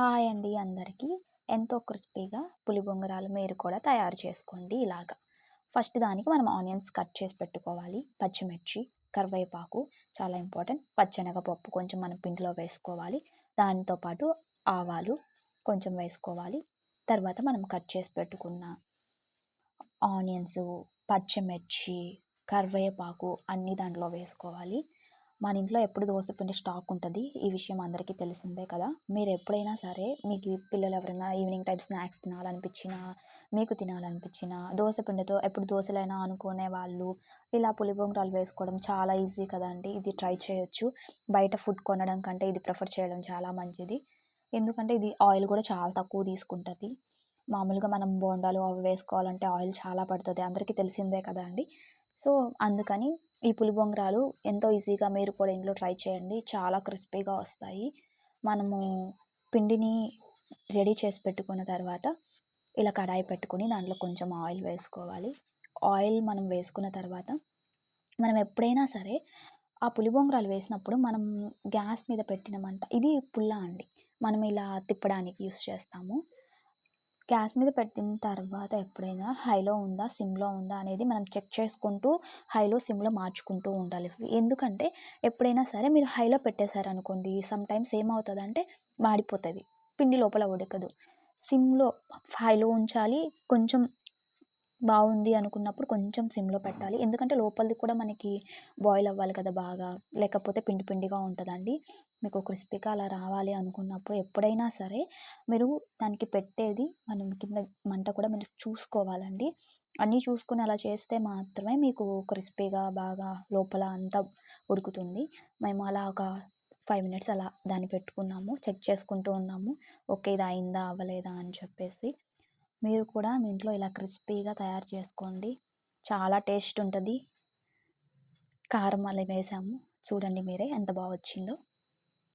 Hi అండి అందరికీ. ఎంతో క్రిస్పీగా పులి బొంగరాలు మీరు కూడా తయారు చేసుకోండి ఇలాగా. ఫస్ట్ దానికి మనం ఆనియన్స్ కట్ చేసి పెట్టుకోవాలి. పచ్చిమిర్చి కరివేపాకు చాలా ఇంపార్టెంట్ పచ్చెనగపప్పు కొంచెం మనం పిండిలో వేసుకోవాలి. దానితోపాటు ఆవాలు కొంచెం వేసుకోవాలి. తర్వాత మనం కట్ చేసి పెట్టుకున్న ఆనియన్స్ పచ్చిమిర్చి కరివేపాకు అన్నీ దాంట్లో వేసుకోవాలి. మన ఇంట్లో ఎప్పుడు దోశపిండి స్టాక్ ఉంటుంది ఈ విషయం అందరికీ తెలిసిందే కదా. మీరు ఎప్పుడైనా సరే మీకు పిల్లలు ఎవరైనా ఈవినింగ్ టైం స్నాక్స్ తినాలనిపించినా మీకు తినాలనిపించినా దోశపిండితో ఎప్పుడు దోశలైనా అనుకునే వాళ్ళు ఇలా పులిపొంగరాలు వేసుకోవడం చాలా ఈజీ కదండి. ఇది ట్రై చేయొచ్చు. బయట ఫుడ్ కొనడం కంటే ఇది ప్రిఫర్ చేయడం చాలా మంచిది. ఎందుకంటే ఇది ఆయిల్ కూడా చాలా తక్కువ తీసుకుంటుంది. మామూలుగా మనం బోండాలు అవి వేసుకోవాలంటే ఆయిల్ చాలా పడుతుంది. అందరికీ తెలిసిందే కదా అండి సో అందుకని ఈ పులిబొంగరాలు ఎంతో ఈజీగా మీరు కూడా ఇంట్లో ట్రై చేయండి. చాలా క్రిస్పీగా వస్తాయి. మనము పిండిని రెడీ చేసి పెట్టుకున్న తర్వాత ఇలా కడాయి పెట్టుకుని దాంట్లో కొంచెం ఆయిల్ వేసుకోవాలి. ఆయిల్ మనం వేసుకున్న తర్వాత మనం ఎప్పుడైనా సరే ఆ పులిబొంగరాలు వేసినప్పుడు మనం గ్యాస్ మీద పెట్టినమంట ఇది పుల్ల అండి. మనం ఇలా తిప్పడానికి యూస్ చేస్తాము. గ్యాస్ మీద పెట్టిన తర్వాత ఎప్పుడైనా హైలో ఉందా సిమ్లో ఉందా అనేది మనం చెక్ చేసుకుంటూ హైలో సిమ్లో మార్చుకుంటూ ఉండాలి. ఎందుకంటే ఎప్పుడైనా సరే మీరు హైలో పెట్టేశారనుకోండి సమ్ టైమ్స్ ఏమవుతుందంటే మాడిపోతుంది పిండి లోపల ఉడకదు. సిమ్లో హైలో ఉంచాలి కొంచెం బాగుంది అనుకున్నప్పుడు కొంచెం సిమ్లో పెట్టాలి. ఎందుకంటే లోపలిది కూడా మనకి బాయిల్ అవ్వాలి కదా బాగా. లేకపోతే పిండి పిండిగా ఉంటుందండి. మీకు క్రిస్పీగా అలా రావాలి అనుకున్నప్పుడు ఎప్పుడైనా సరే మీరు దానికి పెట్టేది మనం కింద మంట కూడా మీరు చూసుకోవాలండి. అన్నీ చూసుకుని అలా చేస్తే మాత్రమే మీకు క్రిస్పీగా బాగా లోపల అంతా ఉడుకుతుంది. మేము అలా ఒక ఫైవ్ మినిట్స్ అలా దాన్ని పెట్టుకున్నాము. చెక్ చేసుకుంటూ ఉన్నాము. ఓకే ఇది అయిందా? అవ్వలేదా? అని చెప్పేసి మీరు కూడా మీ ఇంట్లో ఇలా క్రిస్పీగా తయారు చేసుకోండి. చాలా టేస్ట్ ఉంటుంది. కారం అలా వేసాము. చూడండి మీరే ఎంత బాగా వచ్చిందో